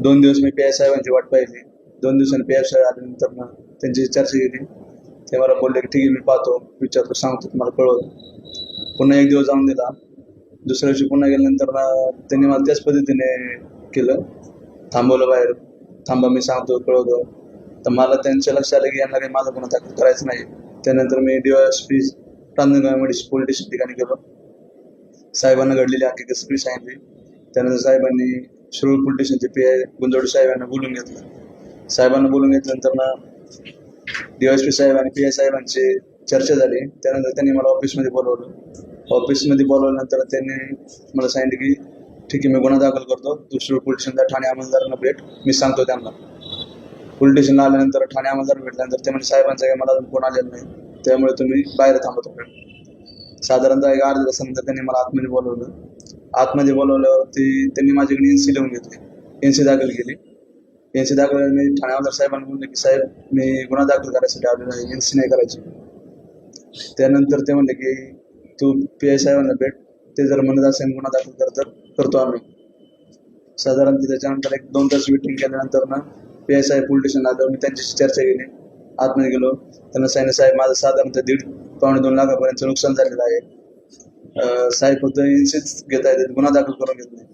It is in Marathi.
दोन दिवस मी पी आय साहेबांची वाट पाहिली. दोन दिवसांनी पी आय साहेब आल्यानंतर ना त्यांची चर्चा केली. ते मला बोलले की ठीक आहे मी पाहतो. विचारतो सांगतो तुम्हाला कळवतो. पुन्हा एक दिवस जाऊन दिला. दुसऱ्या दिवशी पुन्हा गेल्यानंतर त्यांनी मला त्याच पद्धतीने केलं. थांबवलं बाहेर. थांबा मी सांगतो कळवतो. तर मला त्यांच्या लक्षात आलं की यांना काही माझा गुन्हा दाखल करायचं नाही. त्यानंतर मी डी एस पी रांजणगावमध्ये पोलीस स्टेशन ठिकाणी गेलो. साहेबांना घडलेली हकीकत सगळी सांगितली. त्यानंतर साहेबांनी शिरूर पोलीस स्टेशनचे पी आय गुंजवडी साहेबांना बोलून घेतलं. साहेबांना बोलून घेतल्यानंतर ना डीवायसपी साहेब आणि पी आय साहेबांची चर्चा झाली. त्यानंतर त्यांनी मला ऑफिसमध्ये बोलवलं. ऑफिसमध्ये बोलवल्यानंतर त्यांनी मला सांगितलं की ठीक आहे मी गुन्हा दाखल करतो. तू पोलीस स्टेशनला ठाणे अंमलदारांना भेट. मी सांगतो त्यांना. पोलीस स्टेशनला आल्यानंतर ठाणे अंमलदार भेटल्यानंतर ते म्हणजे साहेबांचा काही मला अजून फोन आलेला नाही. त्यामुळे तुम्ही बाहेर थांबत होते साधारणतः एक अर्ध्या तासानंतर त्यांनी मला आतमध्ये बोलवलं. आतमध्ये बोलवल्यावरती त्यांनी माझ्याकडे एन सी लिहून घेतली. एन सी दाखल केली. एन सी दाखल मी ठाण्यावर साहेबांना म्हणले की साहेब मी गुन्हा दाखल करायसाठी आलेलो आहे एन सी नाही करायची. त्यानंतर ते म्हणले की तू पी आय साहेबांना भेट ते जर म्हणत असेल गुन्हा दाखल कर तर करतो आम्ही. साधारण त्याच्यानंतर एक दोन तास मिटिंग केल्यानंतर ना पी आय साहेब पोलीस स्टेशन आलं मी त्यांच्याशी चर्चा केली. आतमध्ये गेलो. त्यांना सांगितलं साहेब माझं साधारणतः दीड पावणे दोन लाखापर्यंत नुकसान झालेलं आहे. अं, साहेब फक्त इन्शुरन्स घेता येते गुन्हा दाखल करून घेत नाही